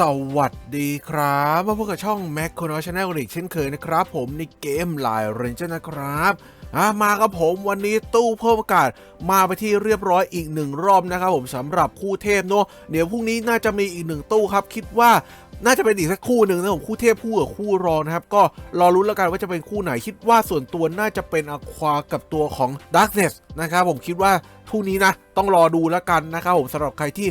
สวัสดีครับ มาพบกับช่อง Mac c o n o c Channel อีกเช่นเคยนะครับ ผมในเกมไลน์เรนเจอร์นะครับอะมากับผมวันนี้ตู้เพิ่มอากาศมาไปที่เรียบร้อยอีกหนึ่งรอบนะครับผมสำหรับคู่เทพเนอะเดี๋ยวพรุ่งนี้น่าจะมีอีกหนึ่งตู้ครับ คิดว่า น่าจะเป็นอีกสักคู่หนึ่งนะผมคู่เทพคู่กับคู่รองนะครับ ก็รอรุ้นแล้วกันว่าจะเป็นคู่ไหนคิดว่าส่วนตัวน่าจะเป็นอควากับตัวของ Darkness นะครับผมคิดว่าคู่นี้นะต้องรอดูแล้วกันนะครับผมสำหรับใครที่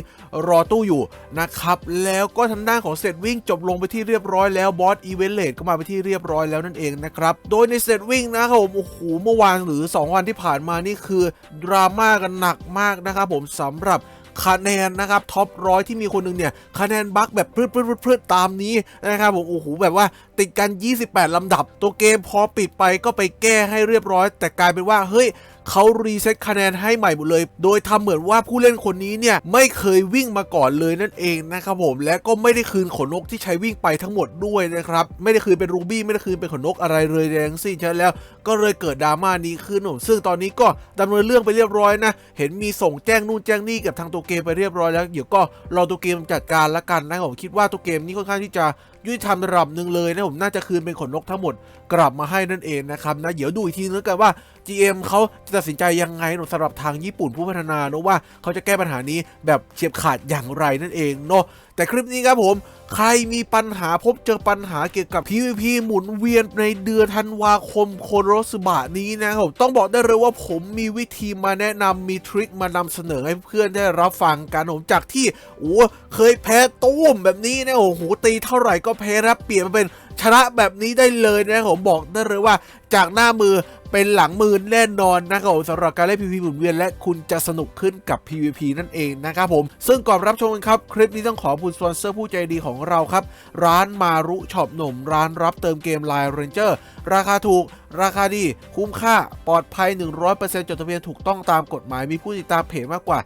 รอตู้อยู่นะครับ แล้วก็ทางด้านของเซตวิ่งจบลงไปที่เรียบร้อยแล้วบอสอีเวนต์เลดก็มาไปที่เรียบร้อยแล้วนั่นเองนะครับ โดยในเซตวิ่งนะครับผมโอ้โหเมื่อวานหรือ 2 วันที่ผ่านมานี่คือดราม่ากันหนักมากนะครับผมสำหรับ คะแนนนะครับท็อปร้อยที่มีคนหนึ่งเนี่ยคะแนนบั๊กแบบพรึดพรึดพรึดตามนี้นะครับผมโอ้โหแบบว่าติดกัน 28ลำดับ ตัวเกมพอปิดไปก็ไปแก้ให้เรียบร้อย แต่กลายเป็นว่าเฮ้ย เขารีเซ็ตคะแนนให้ใหม่หมดเลย โดยทำเหมือนว่าผู้เล่นคนนี้เนี่ยไม่เคยวิ่งมาก่อนเลยนั่นเองนะครับผม และก็ไม่ได้คืนขนนกที่ใช้วิ่งไปทั้งหมดด้วยนะครับ ไม่ได้คืนเป็นรูบี้ไม่ได้คืนเป็นขนนกอะไรเลยแรงสิ้นใช่แล้วก็เลยเกิดดราม่านี้ขึ้นผมซึ่งตอนนี้ก็ดำเนินเรื่องไปเรียบร้อยนะ เห็นมีส่งแจ้งนู่นแจ้งนี่กับทางตัวเกมไปเรียบร้อยแล้วเดี๋ยวก็รอตัวเกมจัดการละกันนะผมคิดว่าตัวเกมนี้ค่อนข้างที่จะ ยุติธรรมระดับหนึ่งเลยนะผมน่าจะคืนเป็นขนนกทั้งหมดกลับมาให้นั่นเองนะครับนะเดี๋ยวดูอีกทีนึงแล้วกันว่า GM เขาจะตัดสินใจยังไงสำหรับทางญี่ปุ่นผู้พัฒนาเนะว่าเขาจะแก้ปัญหานี้แบบเฉียบขาดอย่างไรนั่นเองเนาะ แต่คลิปนี้ครับผมใครมีปัญหาพบเจอปัญหาเกี่ยวกับ PVP หมุนเวียนในเดือนธันวาคมโคโรสบะนี้นะครับ ต้องบอกได้เลยว่าผมมีวิธีมาแนะนำมีทริคมานำเสนอให้เพื่อนได้รับฟังกันผมจากที่โอ้เคยแพ้ตุ้มแบบนี้นะโอ้โหตีเท่าไหร่ก็แพ้รับเปลี่ยนมาเป็นชนะแบบนี้ได้เลยนะผมบอกได้เลยว่าจากหน้ามือ เป็นหลังมือแน่นอนนะครับผมสำหรับการเล่น PVP หมุนเวียนและคุณจะสนุกขึ้นกับ PVP นั่นเองนะครับผม ซึ่งก่อนรับชมกันครับ คลิปนี้ต้องขออบคุณสปอนเซอร์ผู้ใจดีของเราครับ ร้านมารุช็อปหนุ่ม ร้านรับเติมเกม Line Ranger ราคาถูก ราคาดี คุ้มค่า ปลอดภัย 100%จดทะเบียนถูกต้องตามกฎหมาย มีผู้ติดตามเพจมากกว่า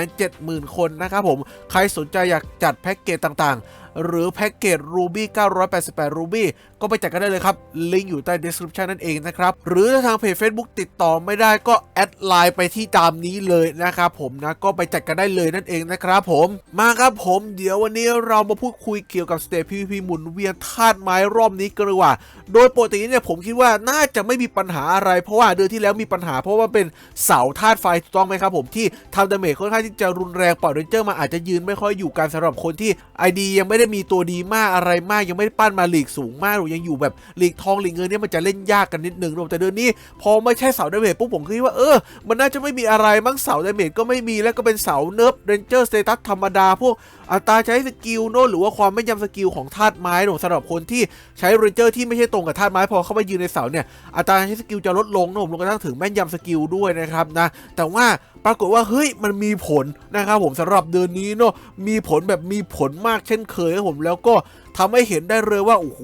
170,000 คนนะครับผม ใครสนใจอยากจัดแพ็กเกจต่างๆ หรือแพ็กเกจ Ruby 988 Ruby ก็ไปจัดกันได้เลยครับ ลิงก์อยู่ใต้ description นั่นเองนะครับ หรือถ้าทางเพจ Facebook ติดต่อไม่ได้ก็แอดไลน์ไปที่ตามนี้เลยนะครับผมนะก็ไปจัดกันได้เลยนั่นเองนะครับผมมาครับผมเดี๋ยววันนี้เรามาพูดคุยเกี่ยวกับสเตจ PVP หมุนเวียนธาตุไม้รอบนี้กันเลยว่า โดยปกติเนี่ยผมคิดว่าน่าจะไม่มีปัญหาอะไร เพราะว่าเดือนที่แล้วมีปัญหา เพราะว่าเป็นเสาธาตุไฟถูกต้องไหมครับผมที่ทำดาเมจค่อนข้างที่จะรุนแรงปล่อยเรนเจอร์มาอาจจะยืนไม่ค่อยอยู่กันสำหรับคนที่ ID ยังไม่ได้มีตัวดีมากอะไรมากยังไม่ได้ปั้นมาหลีกสูงมากหรือยังอยู่แบบหลีกทองหลีกเงินเนี่ยมันจะเล่นยากกันนิดนึงแต่เดือนนี้พอไม่ใช่เสาดาเมจปุ๊บผมคิดว่าเออ มันน่าจะไม่มีอะไรมั้งเสาดาเมจก็ไม่มีแล้วก็เป็นเสาเนิร์ฟเรนเจอร์สเตตัสธรรมดาพวกอัตราใช้สกิลโน้หรือว่าความไม่ยำสกิลของธาตุไม้หนูสำหรับคนที่ใช้เรนเจอร์ที่ไม่ใช่ตรงกับธาตุไม้พอเข้ามายืนในเสาเนี่ยอัตราใช้สกิลจะลดลงโนะผมลงกระทั่งถึงแม่นยำสกิลด้วยนะครับนะแต่ว่าปรากฏว่าเฮ้ยมันมีผลนะครับผมสำหรับเดือนนี้เนาะมีผลแบบมีผลมากเช่นเคยครับผมแล้วก็ ทำให้เห็นได้เลยว่าโอ้โห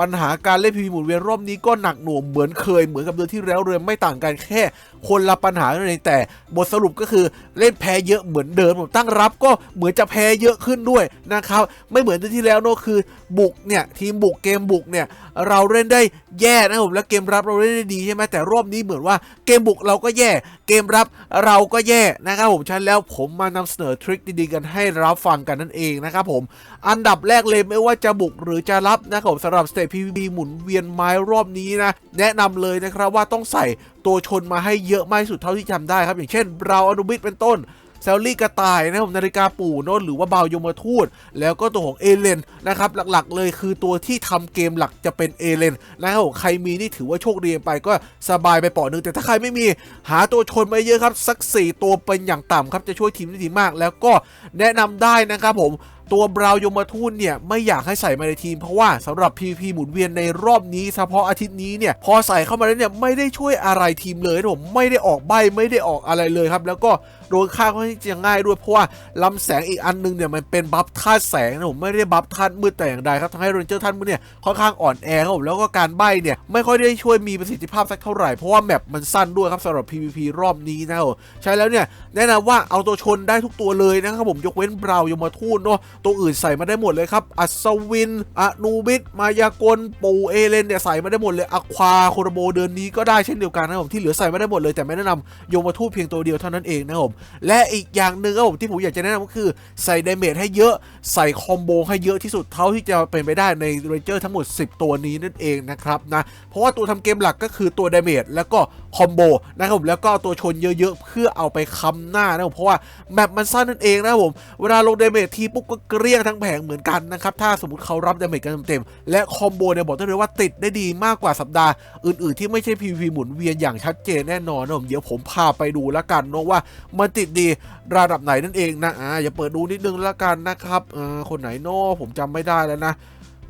ปัญหาการเล่นพีวีหมุนเวียนรอบนี้ก็หนักหน่วงเหมือนเคยเหมือนกับเดือนที่แล้วเลยไม่ต่างกันแค่ คนละปัญหาเท่านั้นเองแต่บทสรุปก็คือเล่นแพ้เยอะเหมือนเดิมผมตั้งรับก็เหมือนจะแพ้เยอะขึ้นด้วยนะครับไม่เหมือนเดือนที่แล้วเนอะคือบุกเนี่ยทีมบุกเกมบุกเนี่ยเราเล่นได้แย่นะครับผมแล้วเกมรับเราเล่นได้ดีใช่ไหมแต่รอบนี้เหมือนว่าเกมบุกเราก็แย่ เกมรับเราก็แย่นะครับผมฉะนันแล้วผมมานำเสนอทริคดีๆกันให้รับฟังกันนั่นเองนะครับผมอันดับแรกเลยไม่ว่าจะบุกหรือจะรับนะครับผมสำหรับสเตจ PVP หมุนเวียนไม้รอบนี้นะ แนะนำเลยนะครับว่าต้องใส่ตัวชนมาให้เยอะมากสุดเท่าที่ทำได้ครับ อย่างเช่นบราวอนุบิทเป็นต้นแซลลี่กระต่ายนะครับผมนาฬิกาปู่โน้ตหรือว่าเบายมทูต แล้วก็ตัวของเอเลนนะครับหลักๆเลยคือตัวที่ทำเกมหลักจะเป็นเอเลนนะครับผมใครมีนี่ถือว่าโชคดีไปก็สบายไปปอหนึ่งแต่ถ้าใครไม่มีหาตัวชนมาเยอะครับ สัก 4 ตัวเป็นอย่างต่ำครับจะช่วยทีมได้ดีมาก แล้วก็แนะนำได้นะครับผม ตัวบราวยมทูตเนี่ยไม่อยากให้ใส่มาในทีม เพราะว่าสำหรับ PVP หมุนเวียนในรอบนี้เฉพาะอาทิตย์นี้เนี่ยพอใส่เข้ามาแล้วเนี่ยไม่ได้ช่วยอะไรทีมเลยนะผมไม่ได้ออกใบไม่ได้ออกอะไรเลยครับ แล้วก็โดนฆ่าค่อนข้างจะง่ายด้วยเพราะว่าลำแสงอีกอันหนึงเนี่ยมันเป็นบัฟธาตุแสงนะผมไม่ได้บัฟธาตุมืดแต่อย่างใดครับทำให้เรนเจอร์ท่านมืดเนี่ยค่อนข้างอ่อนแอครับผมแล้วก็การใบเนี่ยไม่ค่อยได้ช่วยมีประสิทธิภาพสักเท่าไหร่เพราะว่าแมปมันสั้นด้วยครับสำหรับ PVP รอบนี้นะครับใช้แล้วเนี่ยแนะนำว่าเอาตัวชนได้ทุกตัวเลยนะครับผมยกเว้นบราวยมทูตเนาะตัวอื่นใส่มาได้หมดเลยครับ อัศวินอนูบิสมายากล ปูเอเลนเนี่ยใส่มาได้หมดเลยอควาโคโรโบเดือนนี้ก็ได้เช่นเดียวกันนะครับผมที่เหลือใส่มาได้หมดเลยแต่ไม่แนะนำโยมาทูเพียงตัวเดียวเท่านั้นเองนะครับผมและอีกอย่างหนึ่งครับผมที่ผมอยากจะแนะนำก็คือใส่ดเมจให้เยอะใส่คอมโบให้เยอะที่สุดเท่าที่จะเป็นไปได้ในเรนเจอร์ทั้งหมด 10 ตัวนี้นั่นเองนะครับนะเพราะว่าตัวทำเกมหลักก็คือตัวดเมจแล้วก็คอมโบนะครับผมแล้วก็ตัวชนเยอะๆ เพื่อเอาไปค้ำหน้านะครับผมเพราะว่าแมปมันสั้นนั่นเองนะครับผมเวลาลงดเมจทีปุ๊บก็เกลี้ยงทั้งแผงเหมือนกันนะครับ ถ้าสมมติเขารับดาเมจกันเต็มๆ และคอมโบเนี่ยบอกได้เลยว่าติดได้ดีมากกว่าสัปดาห์อื่นๆ ที่ไม่ใช่ PVP หมุนเวียนอย่างชัดเจนแน่นอนนะผมเดี๋ยวผมพาไปดูแล้วกันเนอะว่ามันติดดีระดับไหนนั่นเองนะอ่าอย่าเปิดดูนิดนึงแล้วกันนะครับเออคนไหนเนอะผมจำไม่ได้แล้วนะ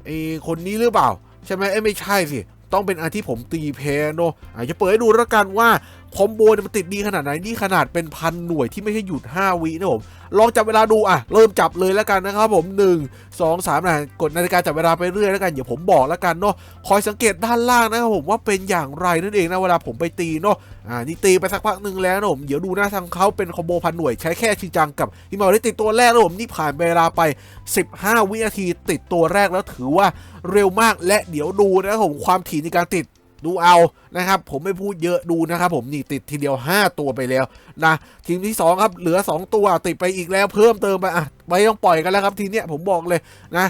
ไอคนนี้หรือเปล่า ใช่ไหมเอ้ไม่ใช่สิต้องเป็นอันที่ผมตีแพ้เนอะอะจะเปิดให้ดูแล้วกันว่า คอมโบเนี่ยมันติดดีขนาดไหนนี่ขนาดเป็นพันหน่วยที่ไม่ใช่หยุด 5 วินะผมลองจับเวลาดูอะ เริ่มจับเลยแล้วกันนะครับผม 1 2 3นะกดนาฬิกาจับเวลาไปเรื่อยแล้วกันเดี๋ยวผมบอกแล้วกันเนาะคอยสังเกตด้านล่างนะครับผมว่าเป็นอย่างไรนั่นเองนะเวลาผมไปตีเนาะอ่านี่ตีไปสักพักหนึ่งแล้วนะผมเดี๋ยวดูหน้าทางเขาเป็นคอมโบพันหน่วยใช้แค่ชิงจังกับฮิมาได้ติดตัวแรกนะผมนี่ผ่านเวลาไป 15 วินาทีติดตัวแรกแล้วถือว่าเร็วมากและเดี๋ยวดูนะครับผมความถี่ในการติด ดูเอานะครับ ผมไม่พูดเยอะดูนะครับผมนี่ติดทีเดียว 5 ตัวไปแล้วนะทีมที่ 2 ครับเหลือ 2 ตัวติดไปอีกแล้วเพิ่มเติมไปอะไม่ต้องปล่อยกันแล้วครับทีเนี้ยผมบอกเลยนะ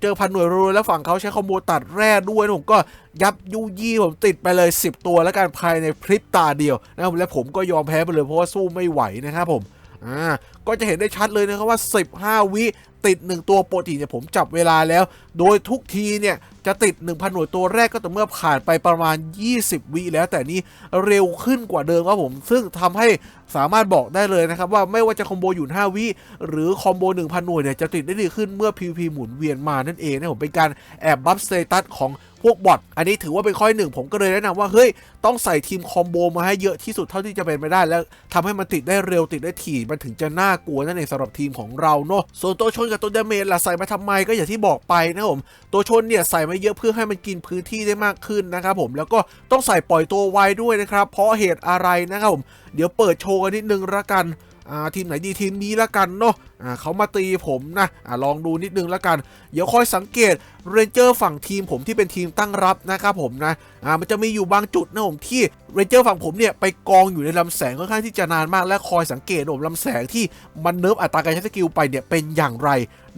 เจอพันหน่วยรวๆแล้วฝั่งเขาใช้คอมโบตัดแร่ด้วยผมก็ยับยุยี่ผมติดไปเลย 10 ตัวแล้วกันภายในพริบตาเดียวนะครับและผมก็ยอมแพ้ไปเลยเพราะว่าสู้ไม่ไหวนะครับผมอ่าก็จะเห็นได้ชัดเลยนะครับว่า 15 วิ ติด 1 ตัวปกติเนี่ยผมจับเวลาแล้ว โดยทุกทีเนี่ยจะติด 1,000 หน่วยตัวแรกก็ต่อเมื่อผ่านไปประมาณ 20 วิแล้วแต่นี้เร็วขึ้นกว่าเดิมครับผม ซึ่งทำให้ สามารถบอกได้เลยนะครับว่าไม่ว่าจะคอมโบอยู่ 5 วิหรือคอมโบ 1,000 หน่วยเนี่ยจะติดได้ดีขึ้นเมื่อ PVP หมุนเวียนมานั่นเองนะผมเป็นการแอบบัฟสเตตัสของพวกบอทอันนี้ถือว่าเป็นข้อหนึ่งผมก็เลยแนะนำว่าเฮ้ยต้องใส่ทีมคอมโบมาให้เยอะที่สุดเท่าที่จะเป็นไปได้ แล้วทำให้มันติดได้เร็วติดได้ถี่มันถึงจะน่ากลัวนั่นเองสำหรับทีมของเราเนาะส่วนตัวชนกับตัวดาเมจล่ะใส่มาทำไมก็อย่างที่บอกไปนะครับผมตัวชนเนี่ยใส่มาเยอะเพื่อให้มันกินพื้นที่ได้มากขึ้นนะครับผมแล้วก็ต้องใส่ปล่อยตัวไวด้วยนะครับเพราะเหตุอะไรนะครับผมเดี๋ยวเปิดโชว์กันนิดนึงละกันทีมไหนดีทีมนี้ละกันเนาะเขามาตีผมนะอ่าลองดูนิดนึงละกัน เดี๋ยวคอยสังเกตเรนเจอร์ฝั่งทีมผมที่เป็นทีมตั้งรับนะครับผมนะอ่ามันจะมีอยู่บางจุดนะผมที่เรนเจอร์ฝั่งผมเนี่ยไปกองอยู่ในลำแสงค่อนข้างที่จะนานมากและคอยสังเกตผมลำแสงที่มันเนิร์ฟอัตราการใช้สกิลไปเนี่ยเป็นอย่างไร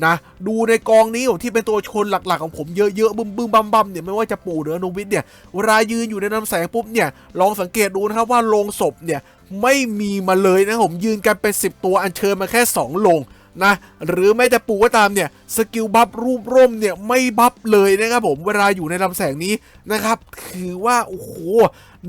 นะดูในกองนี้ผมที่เป็นตัวชนหลักๆของผมเยอะๆบึ้มบึ้มบัมบัมเนี่ยไม่ว่าจะปู่หรืออนุวิทย์เนี่ยเวลายืนอยู่ในน้ำแสงปุ๊บเนี่ยลองสังเกตดูนะครับว่าโลงศพเนี่ย ไม่มีมาเลยนะผมยืนกันเป็น 10 ตัวอันเชิญมาแค่ 2 ลงนะหรือแม้แต่ปู่ก็ตามเนี่ย สกิลบัฟรูปร่มเนี่ยไม่บัฟเลยนะครับผมเวลาอยู่ในลำแสงนี้นะครับคือว่าโอ้โห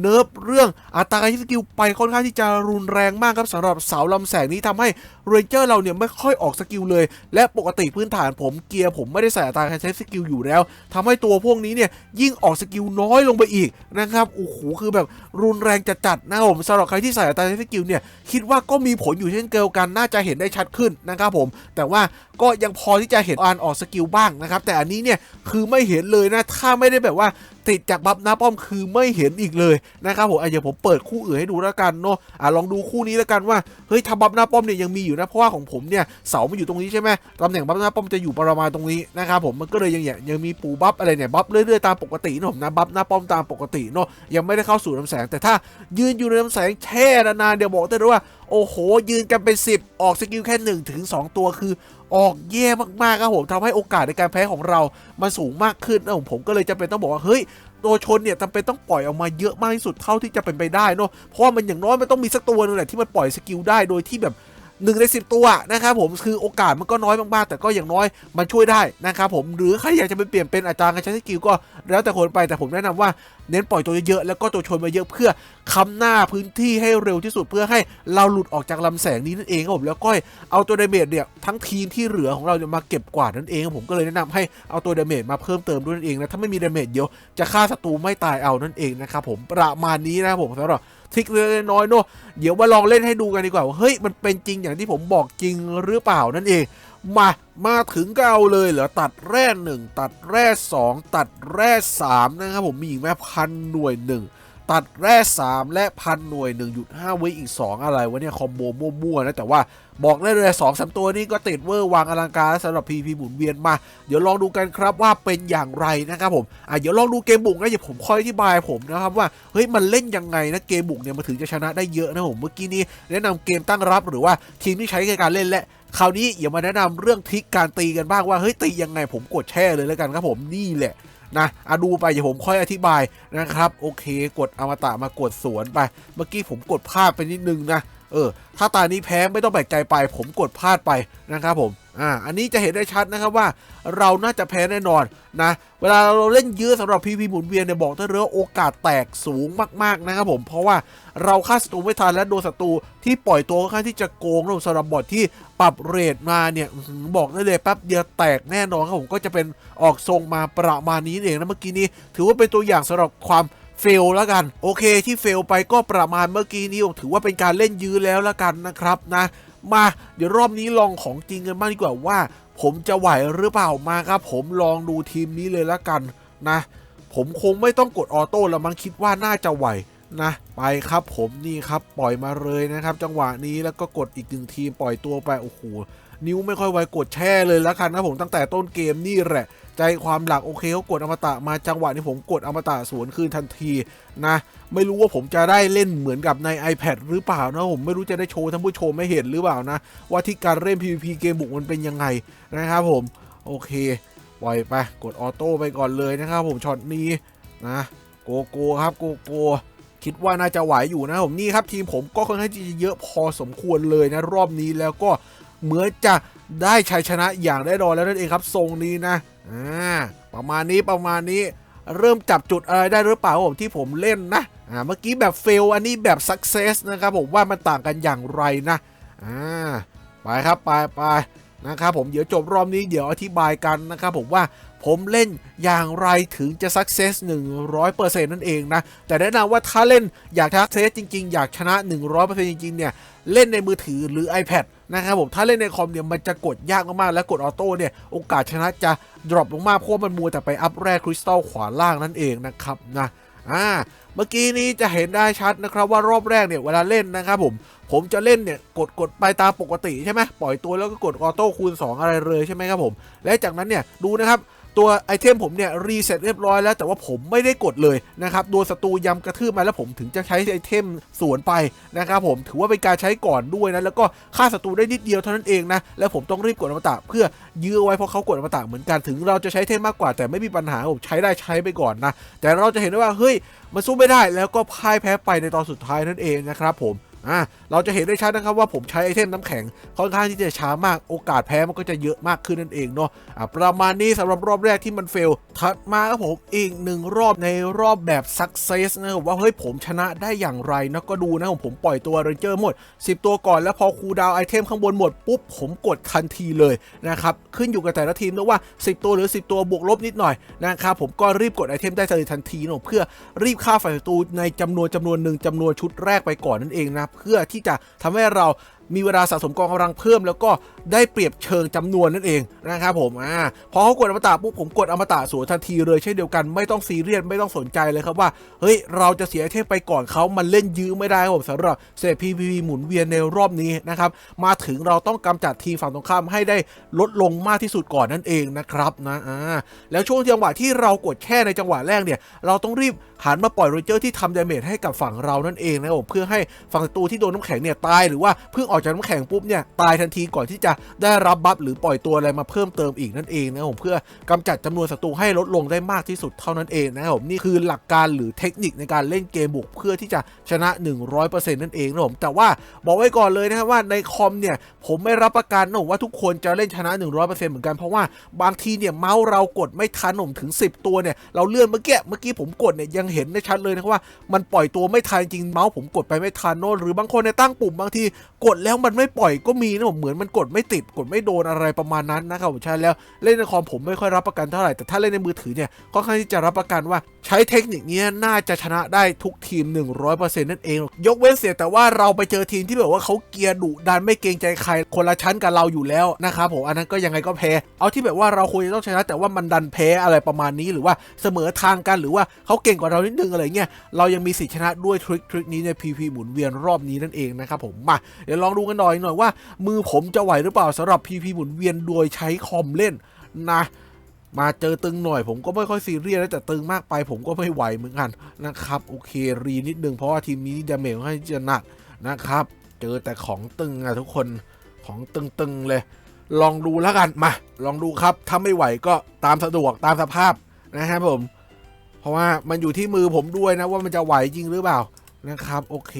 เนิร์ฟเรื่องอัตราการใช้สกิลไปค่อนข้างที่จะรุนแรงมากครับสำหรับเสาลำแสงนี้ทำให้เรนเจอร์เราเนี่ยไม่ค่อยออกสกิลเลย และปกติพื้นฐานผมเกียร์ผมไม่ได้ใส่อัตราการใช้สกิลอยู่แล้วทำให้ตัวพวกนี้เนี่ยยิ่งออกสกิลน้อยลงไปอีกนะครับโอ้โหคือแบบรุนแรงจัดๆนะครับผมสำหรับใครที่ใส่อัตราการใช้สกิลเนี่ยคิดว่าก็มีผลอยู่เช่นเดียวกันน่าจะเห็นได้ชัดขึ้นนะครับผม แต่ว่าก็ยังพอที่จะเห็นอ่านออกสกิลบ้างนะครับแต่อันนี้เนี่ยคือไม่เห็นเลยนะถ้าไม่ได้แบบว่า ติดจากบัฟหน้าป้อมคือไม่เห็นอีกเลยนะครับผมอะเดี๋ยวผมเปิดคู่อื่นให้ดูแล้วกันเนาะอะลองดูคู่นี้แล้วกันว่าเฮ้ยถ้าบัฟหน้าป้อมเนี่ยยังมีอยู่นะเพราะว่าของผมเนี่ยเสามันอยู่ตรงนี้ใช่ไหมตำแหน่งบัฟหน้าป้อมจะอยู่ประมาณตรงนี้นะครับผมมันก็เลยยังยังมีปูบัฟอะไรเนี่ยบัฟเรื่อยๆตามปกตินะผมนะบัฟหน้าป้อมตามปกติเนาะยังไม่ได้เข้าสู่ลำแสง แต่ถ้ายืนอยู่ในลำแสงแช่นานๆเดี๋ยวบอกได้เลยว่าโอ้โห ยืนกันเป็น 10 ออกสกิลแค่1ถึง2ตัวคือออกแย่มากๆครับผมทำให้โอกาสในการแพ้ของเรา มันสูงมากขึ้นนะผมผมก็เลยจำเป็นต้องบอกว่า เฮ้ยตัวชนเนี่ยจำเป็นต้องปล่อยออกมาเยอะมากที่สุดเท่าที่จะเป็นไปได้เนาะเพราะว่ามันอย่างน้อยมันต้องมีสักตัวนึงแหละที่มันปล่อยสกิลได้โดยที่แบบ หนึ่งในสิบตัวนะครับผมคือโอกาสมันก็น้อยมากๆ แต่ก็อย่างน้อยมันช่วยได้นะครับผมหรือใครอยากจะไปเปลี่ยนเป็นอาจารย์การใช้สกิลก็แล้วแต่คนไปแต่ผมแนะนำว่าเน้นปล่อยตัวเยอะๆแล้วก็ตัวชนมาเยอะเพื่อค้ำหน้าพื้นที่ให้เร็วที่สุดเพื่อให้เราหลุดออกจากลำแสงนี้นั่นเองครับผมแล้วก็เอาตัวเดเมจเนี่ยทั้งทีมที่เหลือของเราจะมาเก็บกวาดนั่นเองผมก็เลยแนะนำให้เอาตัวเดเมจมาเพิ่มเติมด้วยนั่นเองนะถ้าไม่มีเดเมจเดี๋ยวจะฆ่าศัตรูไม่ตายเอานั่นเองนะครับผมประมาณนี้นะครับผมสำหรับ ทริคเล็กน้อยเนอะเดี๋ยวมาลองเล่นให้ดูกันดีกว่าว่าเฮ้ยมันเป็นจริงอย่างที่ผมบอกจริงหรือเปล่านั่นเอง มามาถึงก็เอาเลยเหรอตัดแร่หนึ่งตัดแร่สองตัดแร่สามนะครับผมมีอีกแม่พันหน่วยหนึ่ง ตัดแร่ 3 และพันหน่วย 1.5ไว้อีก 2 อะไรวะเนี่ยคอมโบมั่วๆนะ แต่ว่าบอกได้เลย2อสตัวนี้ก็ติดเวอร์วางอลังการสำหรับ PP หมุนเวียนมา เดี๋ยวลองดูกันครับว่าเป็นอย่างไรนะครับผมอะเดี๋ยวลองดูเกมบุกนะเดี๋ยวผมค่อยอธิบายผมนะครับว่าเฮ้ยมันเล่นยังไงนะเกมบุกเนี่ยมันถึงจะชนะได้เยอะนะผมเมื่อกี้นี้แนะนำเกมตั้งรับหรือว่าทีมที่ใช้ในการเล่นและคราวนี้อย่ามาแนะนำเรื่องทริคการตีกันบ้างว่าเฮ้ยตียังไงผมกดแช่เลยแล้วกันครับผมนี่แหละ นะอะดูไปเดี๋ยวผมค่อยอธิบายนะครับ โอเค กดอมตะมากดสวนไป เมื่อกี้ผมกดพลาดไปนิดนึงนะ เออ ถ้าตานี้แพ้ไม่ต้องแปลกใจไป ผมกดพลาดไปนะครับผม อ่าอันนี้จะเห็นได้ชัดนะครับว่าเราน่าจะแพ้แน่นอนนะเวลาเราเล่นยื้อสำหรับ PV หมุนเวียนเนี่ยบอกได้เลยว่าโอกาสแตกสูงมากๆนะครับผมเพราะว่าเราฆ่าศัตรูไม่ทันและโดนศัตรูที่ปล่อยตัวค่อนข้างที่จะโกงเราสำหรับบอทที่ปรับเรทมาเนี่ยบอกได้เลยแป๊บเดียวแตกแน่นอนครับผมก็จะเป็นออกทรงมาประมาณนี้เองนะเมื่อกี้นี้ ถือว่าเป็นตัวอย่างสำหรับความเฟลแล้วกัน โอเคที่เฟลไปก็ประมาณเมื่อกี้นี้ถือว่าเป็นการเล่นยื้อแล้วแล้วกันนะครับนะ มาเดี๋ยวรอบนี้ลองของจริงกันบ้างดีกว่าว่า ผมจะไหวหรือเปล่ามาครับ ผมลองดูทีมนี้เลยละกันนะ ผมคงไม่ต้องกดออโต้แล้วมั้งคิดว่าน่าจะไหว นะ ไปครับผมนี่ครับปล่อยมาเลยนะครับ จังหวะนี้แล้วก็กดอีกหนึ่งทีมปล่อยตัวไปโอ้โหนิ้วไม่ค่อยไวกดแช่เลยและกันนะผมตั้งแต่ต้นเกมนี่แหละ ใจความหลักโอเคเขากดอมตะมาจังหวะนี้ผมกดอมตะสวนคืนทันทีนะ ไม่รู้ว่าผมจะได้เล่นเหมือนกับใน iPad หรือเปล่านะผมไม่รู้จะได้โชว์ท่านผู้ชมไม่เห็นหรือเปล่านะ ว่าที่การเล่น PVP เกมบุกมันเป็นยังไงนะครับผมโอเคปล่อยไปกดออโต้ไปก่อนเลยนะครับผมช็อตนี้นะโกโก้ครับโกโก้ คิดว่าน่าจะไหวอยู่นะผมนี่ครับทีมผมก็ค่อนข้างที่จะเยอะพอสมควรเลยนะรอบนี้แล้วก็เหมือนจะได้ชัยชนะอย่างแน่นอนแล้วนั่นเองครับทรงนี้นะอ่าประมาณนี้ประมาณนี้เริ่มจับจุดอะไรได้หรือเปล่าผมที่ผมเล่นนะอ่าเมื่อกี้แบบเฟลอันนี้แบบสักเซสนะครับผมว่ามันต่างกันอย่างไรนะอ่าไปครับไปไปนะครับผมเดี๋ยวจบรอบนี้เดี๋ยวอธิบายกันนะครับผมว่า ผมเล่นอย่างไรถึงจะ success 100%นั่นเองนะ แต่แนะนำว่าถ้าเล่นอยาก success จริง ๆ อยากชนะ 100%จริง ๆ เนี่ย เล่นในมือถือหรือ iPad นะครับผมถ้าเล่นในคอมเนี่ยมันจะกดยากมากๆ และกดออโต้เนี่ย โอกาสชนะจะ drop ลงมากเพราะมันมัวแต่ไปอัพแร่คริสตัลขวาล่างนั่นเองนะครับนะอ่าเมื่อกี้นี้จะเห็นได้ชัดนะครับว่ารอบแรกเนี่ยเวลาเล่นนะครับผมผมจะเล่นเนี่ยกดกดไปตามปกติใช่ไหมปล่อยตัวแล้วก็กดออโต้คูณ 2 อะไรเลยใช่ไหมครับผม และจากนั้นเนี่ยดูนะครับ ตัวไอเทมผมเนี่ยรีเซ็ตเรียบร้อยแล้วแต่ว่าผมไม่ได้กดเลยนะครับโดนศัตรูยำกระทืบมาแล้วผมถึงจะใช้ไอเทมสวนไปนะครับผมถือว่าเป็นการใช้ก่อนด้วยนะแล้วก็ฆ่าศัตรูได้นิดเดียวเท่านั้นเองนะแล้วผมต้องรีบกดอมตะเพื่อยื้อไว้เพราะเขากดอมตะเหมือนกันถึงเราจะใช้เทมมากกว่าแต่ไม่มีปัญหาผมใช้ได้ใช้ไปก่อนนะแต่เราจะเห็นได้ว่าเฮ้ยมันสู้ไม่ได้แล้วก็พ่ายแพ้ไปในตอนสุดท้ายนั่นเองนะครับผม อะเราจะเห็นได้ชัดนะครับว่าผมใช้ไอเทมน้ำแข็งค่อนข้างที่จะช้ามากโอกาสแพ้มันก็จะเยอะมากขึ้นนั่นเองเนาะอะประมาณนี้สำหรับรอบแรกที่มันเฟลถัดมาครับผมอีกหนึ่งรอบในรอบแบบ success นะครับว่าเฮ้ยผมชนะได้อย่างไรนะก็ดูนะผมผมปล่อยตัวเรนเจอร์หมด 10 ตัวก่อนแล้วพอคูดาวไอเทมข้างบนหมดปุ๊บผมกดทันทีเลยนะครับขึ้นอยู่กับแต่ละทีมนะว่า 10 ตัวหรือ 10 ตัวบวกลบนิดหน่อยนะครับผมก็รีบกดไอเทมได้เลยทันทีเนาะเพื่อรีบฆ่าฝ่ายศัตรูในจำนวนจำนวนหนึ่งจำนวนชุดแรกไปก่อนนั่นเองนะเพื่อที่จะทำให้เรามีเวลาสะสมกองกำลังเพิ่ม แล้วก็ได้เปรียบเชิงจำนวนนั่นเองนะครับผมอ่าพอเขากดอมตะปุ๊บผมกดอมตะสวนทันทีเลยเช่นเดียวกันไม่ต้องซีเรียสไม่ต้องสนใจเลยครับว่าเฮ้ยเราจะเสียเทมไปก่อนเขามันเล่นยื้อไม่ได้ครับผมสำหรับเซต PVP หมุนเวียนในรอบนี้นะครับมาถึงเราต้องกำจัดทีมฝั่งตรงข้ามให้ได้ลดลงมากที่สุดก่อนนั่นเองนะครับนะอ่าแล้วช่วงจังหวะที่เรากดแค่ในจังหวะแรกเนี่ยเราต้องรีบ หันมาปล่อยโรเจอร์ที่ทำดาเมจให้กับฝั่งเรานั่นเองนะครับผมเพื่อให้ฝั่งศัตรูที่โดนน้ำแข็งเนี่ยตายหรือว่าเพิ่งออกจากน้ำแข็งปุ๊บเนี่ยตายทันทีก่อนที่จะได้รับบัฟหรือปล่อยตัวอะไรมาเพิ่มเติมอีกนั่นเองนะครับผมเพื่อกำจัดจำนวนศัตรูให้ลดลงได้มากที่สุดเท่านั้นเองนะครับผมนี่คือหลักการหรือเทคนิคในการเล่นเกมบุกเพื่อที่จะชนะ 100%นั่นเองนะครับผมแต่ว่าบอกไว้ก่อนเลยนะครับว่าในคอมเนี่ยผมไม่รับประกันนะว่าทุกคนจะเล่นชนะ 100%เหมือนกันเพราะว่าบางทีเนี่ยเมาส์เรากดไม่ทันผมถึง 10 ตัวเนี่ยเราเลื่อนเมื่อกี้เมื่อกี้ผมกดเนี่ยยังเห็นได้ชัดเลยนะครับว่ามันปล่อยตัวไม่ทันจริงเมาส์ผมกดไปไม่ทันโน่นหรือบางคนเนี่ยตั้งปุ่มบางทีกดแล้วมันไม่ปล่อยก็มีนะผมเหมือนมันกดไม่ติดกดไม่โดนอะไรประมาณนั้นนะครับผมใช่แล้วเล่นในคอมผมไม่ค่อยรับประกันเท่าไหร่แต่ถ้าเล่นในมือถือเนี่ยค่อนข้างที่จะรับประกันว่าใช้เทคนิคนี้น่าจะชนะได้ทุกทีม 100%นั่นเอง ยกเว้นเสียแต่ว่าเราไปเจอทีมที่แบบว่าเขาเกียร์ดุดันไม่เกรงใจใครคนละชั้นกับเราอยู่แล้วนะครับผมอันนั้นก็ยังไงก็แพ้ เอาที่แบบว่าเราควรจะต้องชนะ แต่ว่ามันดันแพ้อะไรประมาณนี้หรือว่าเสมอทางกันหรือว่าเขาเก่งกว่าเรานิดนึงอะไรเงี้ยเรายังมีสิทธิชนะด้วยทริคทริคนี้ใน PV หมุนเวียนรอบนี้นั่นเองนะครับผมมาเดี๋ยวลองดูกันหน่อยหน่อยว่า มือผมจะไหวหรือเปล่าสำหรับ PV หมุนเวียนโดยใช้คอมเล่นนะมาเจอตึงหน่อยผมก็ไม่ค่อยซีเรียสนะแต่ตึงมากไปผมก็ไม่ไหวเหมือนกันนะครับโอเครีนิดนึงเพราะว่าทีมนี้ดาเมจค่อนข้างที่จะหนักนะครับ เจอแต่ของตึงอะทุกคนของตึงๆเลย ลองดูแล้วกันมา ลองดูครับถ้าไม่ไหวก็ตามสะดวกตามสภาพนะครับผม เพราะว่ามันอยู่ที่มือผมด้วยนะว่ามันจะไหวจริงหรือเปล่านะครับโอเค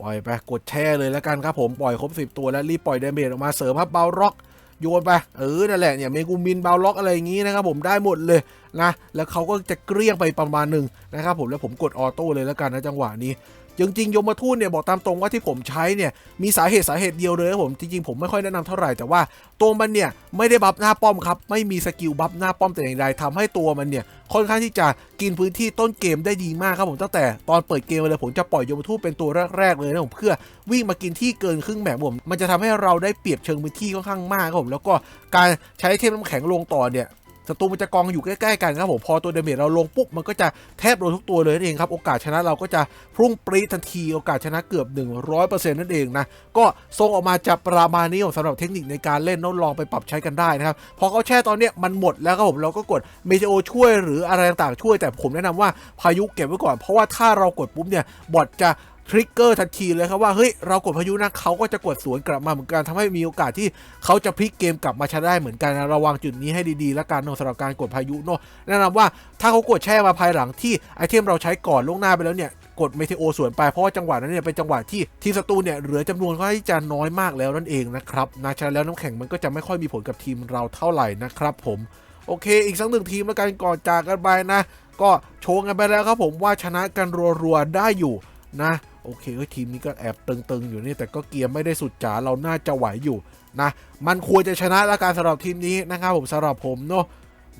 ปล่อยไปกดแช่เลยแล้วกันครับผมปล่อยครบ10 ตัวแล้วรีบปล่อยเดเมจออกมาเสริมครับเบาร็อกโยนไปเออนั่นแหละเนี่ยเมกูมินเบาล็อกอะไรอย่างงี้นะครับผมได้หมดเลยนะ แล้วเขาก็จะเกลี้ยงไปประมาณหนึ่งนะครับผมแล้วผมกดออโต้เลยแล้วกันนะจังหวะนี้ จริงๆยมทูตเนี่ยบอกตามตรงว่าที่ผมใช้เนี่ยมีสาเหตุสาเหตุเดียวเลยครับผมจริงๆผมไม่ค่อยแนะนำเท่าไหร่แต่ว่าตัวมันเนี่ยไม่ได้บัฟหน้าป้อมครับไม่มีสกิลบัฟหน้าป้อมแต่อย่างใดทำให้ตัวมันเนี่ยค่อนข้างที่จะกินพื้นที่ต้นเกมได้ดีมากครับผมตั้งแต่ตอนเปิดเกมเลยผมจะปล่อยยมทูตเป็นตัวแรกๆเลยนะผมเพื่อวิ่งมากินที่เกินครึ่งแมปผมมันจะทำให้เราได้เปรียบเชิงพื้นที่ค่อนข้างมากครับผมแล้วก็การใช้เทมน้ำแข็งลงต่อเนี่ย ศัตรูมันจะกองอยู่ใกล้ๆกันครับผมพอตัวเดเมจเราลงปุ๊บมันก็จะแทบโดนทุกตัวเลยนั่นเองครับโอกาสชนะเราก็จะพุ่งปรีทันทีโอกาสชนะเกือบ 100%นั่นเองนะก็ทรงออกมาจะประมาณนี้สำหรับเทคนิคในการเล่นน้องลองไปปรับใช้กันได้นะครับพอเขาแช่ตอนเนี้ยมันหมดแล้วครับผมเราก็กดเมเทโอช่วยหรืออะไรต่างๆช่วย แต่ผมแนะนำว่าพายุเก็บไว้ก่อน เพราะว่าถ้าเรากดปุ๊บเนี่ยบอทจะ ทริกเกอร์ทันทีเลยครับว่าเฮ้ยเรากดพายุนะเขาก็จะกดสวนกลับมาเหมือนกันทำให้มีโอกาสที่เขาจะพลิกเกมกลับมาชนะได้เหมือนกันนะระวังจุดนี้ให้ดีๆแล้วกันเนอะสำหรับการกดพายุเนอะแนะนำว่าถ้าเขากดแช่มาภายหลังที่ไอเทมเราใช้ก่อนล่วงหน้าไปแล้วเนี่ยกดเมเทโอสวนไปเพราะว่าจังหวะนั้นเนี่ยเป็นจังหวะที่ทีมศัตรูเนี่ยเหลือจำนวนค่อนข้างที่จะน้อยมากแล้วนั่นเองนะครับนะฉะนั้นแล้วน้ำแข็งมันก็จะไม่ค่อยมีผลกับทีมเราเท่าไหร่นะครับผมโอเค อีกสักหนึ่งทีมแล้วกันก่อนจากกันไปนะ ก็โชว์กันไปแล้วครับผมว่าชนะกันรัวๆได้อยู่นะ โอเคเอ้ยทีมนี้ก็แอบตึงๆ อยู่นี่แต่ก็เกียร์ไม่ได้สุดจ๋าเราน่าจะไหวอยู่นะ มันควรจะชนะละการสำหรับทีมนี้นะครับผมสำหรับผมเนาะ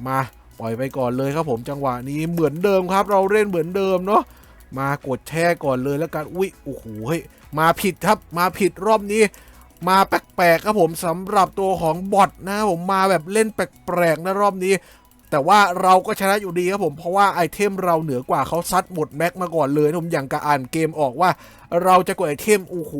มาปล่อยไปก่อนเลยครับผมจังหวะนี้เหมือนเดิมครับ เราเล่นเหมือนเดิมเนาะมากดแช่ก่อนเลยแล้วกันอุ้ยโอ้โหมาผิดครับมาผิดรอบนี้ มาแปลกๆครับผมสำหรับตัวของบอทนะครับผมมาแบบเล่นแปลกๆนะรอบนี้ แต่ว่าเราก็ชนะอยู่ดีครับผม เพราะว่าไอเทมเราเหนือกว่าเขาซัดหมดแม็กมาก่อนเลยนะผมอย่างกระอ่านเกมออกว่า เราจะกดไอเทมโอ้โห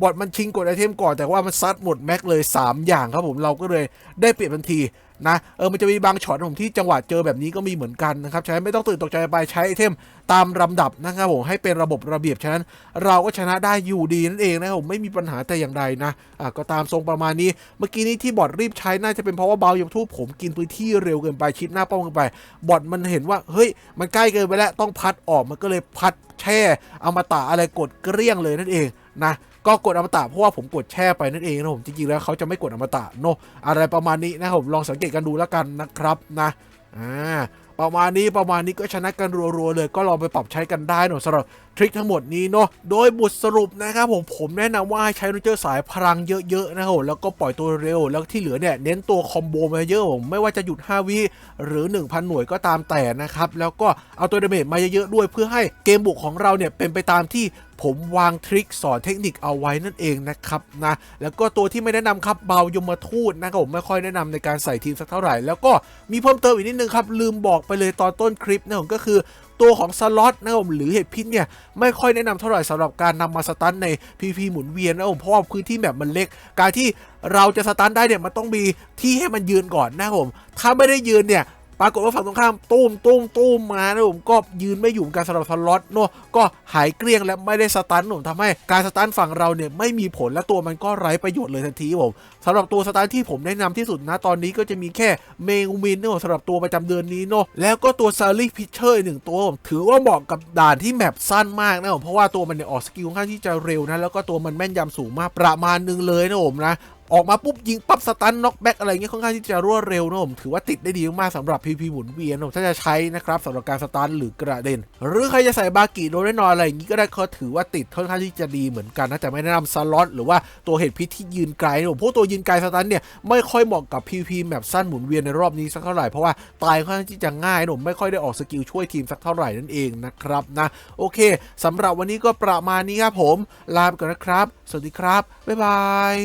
บอทมันชิงกดไอเทมก่อนแต่ว่ามันซัดหมดแม็กเลย 3 อย่างครับผมเราก็เลยได้เปรียบทันที นะเออมันจะมีบางช็อตของผมที่จังหวะเจอแบบนี้ก็มีเหมือนกันนะครับฉะนั้นไม่ต้องตื่นตกใจไปใช้ไอเทมตามลำดับนะครับผมให้เป็นระบบระเบียบฉะนั้นเราก็ชนะได้อยู่ดีนั่นเองนะครับผมไม่มีปัญหาแต่อย่างใดนะอะก็ตามทรงประมาณนี้ เมื่อกี้นี้ที่บอทรีบใช้น่าจะเป็นเพราะว่าเบาอย่างทูบผมกินพื้นที่เร็วเกินไปชิดหน้าป้อมเกินไปบอทมันเห็นว่าเฮ้ยมันใกล้เกินไปแล้วต้องพัดออกมันก็เลยพัดแช่อมาตะอะไรกดเกลี้ยงเลยนั่นเองนะ ก็กดอมตะเพราะว่าผมกดแช่ไปนั่นเองนะผมจริงๆแล้วเขาจะไม่กดอมตะเนาะอะไรประมาณนี้นะครับผมลองสังเกตกันดูแล้วกันนะครับนะอ่าประมาณนี้ประมาณนี้ก็ชนะกันรัวๆเลยก็ลองไปปรับใช้กันได้หน่อยสำหรับ ทริคทั้งหมดนี้เนาะ โดยบทสรุปนะครับผม ผมแนะนำว่าให้ใช้นูเจอร์สายพลังเยอะๆนะครับแล้วก็ปล่อยตัวเร็ว แล้วที่เหลือเนี่ยเน้นตัวคอมโบมาเยอะผมไม่ว่าจะหยุด 5 วิหรือ 1,000 หน่วยก็ตามแต่นะครับ แล้วก็เอาตัวเดเมจมาเยอะๆด้วยเพื่อให้เกมบุกของเราเนี่ยเป็นไปตามที่ผมวางทริคสอนเทคนิคเอาไว้นั่นเองนะครับนะแล้วก็ตัวที่ไม่แนะนำครับเบายมทูตนะครับผมไม่ค่อยแนะนำในการใส่ทีมสักเท่าไหร่ แล้วก็มีเพิ่มเติมอีกนิดนึงครับลืมบอกไปเลยตอนต้นคลิปนะผมก็คือ ตัวของสล็อตนะครับผมหรือเห็ดพิษเนี่ยไม่ค่อยแนะนำเท่าไหร่สำหรับการนำมาสตันใน PVP หมุนเวียนนะครับผมเพราะว่าพื้นที่แบบมันเล็ก การที่เราจะสตันได้เนี่ยมันต้องมีที่ให้มันยืนก่อนนะครับผมถ้าไม่ได้ยืนเนี่ย ปรากฏว่าฝั่งตรงข้ามตุ้มตุ้มตุ้มมานะผมก็ยืนไม่อยู่การสำหรับสล็อตเนาะก็หายเกลี้ยงและไม่ได้สตันผมทำให้การสตันฝั่งเราเนี่ยไม่มีผลและตัวมันก็ไร้ประโยชน์เลยทันทีผมสำหรับตัวสตันที่ผมแนะนำที่สุดนะตอนนี้ก็จะมีแค่เมงูมินเนาะสำหรับตัวประจำเดือนนี้เนาะแล้วก็ตัวซารีพิชเชอร์หนึ่งตัวผมถือว่าเหมาะกับด่านที่แมปสั้นมากนะผมเพราะว่าตัวมันเนี่ยออกสกิลค่อนข้างที่จะเร็วนะแล้วก็ตัวมันแม่นยำสูงมากประมาณนึงเลยนะผมนะ ออกมาปุ๊บยิงปั๊บสตันน็อกแบ็กอะไรเงี้ยค่อนข้างที่จะรวดเร็วนะผมถือว่าติดได้ดีมากสำหรับ PP หมุนเวียนผมถ้าจะใช้นะครับสำหรับการสตันหรือกระเด็น หรือใครจะใส่บากิโดเรนอยอะไรอย่างงี้ก็ได้ก็ถือว่าติดค่อนข้างที่จะดีเหมือนกันนะแต่ไม่แนะนำสล็อตหรือว่าตัวเห็ดพิษที่ยืนไกลผมพวกตัวยืนไกลสตันเนี่ยไม่ค่อยเหมาะกับ PVP แบบสั้นหมุนเวียนในรอบนี้สักเท่าไหร่เพราะว่าตายค่อนข้างที่จะง่ายผมไม่ค่อยได้ออกสกิลช่วยทีมสักเท่าไหร่นั่นเองนะครับนะโอเคสำหรับวันนี้ก็ประมาณนี้ครับผม ลาไปก่อนนะครับ สวัสดีครับ บ๊ายบาย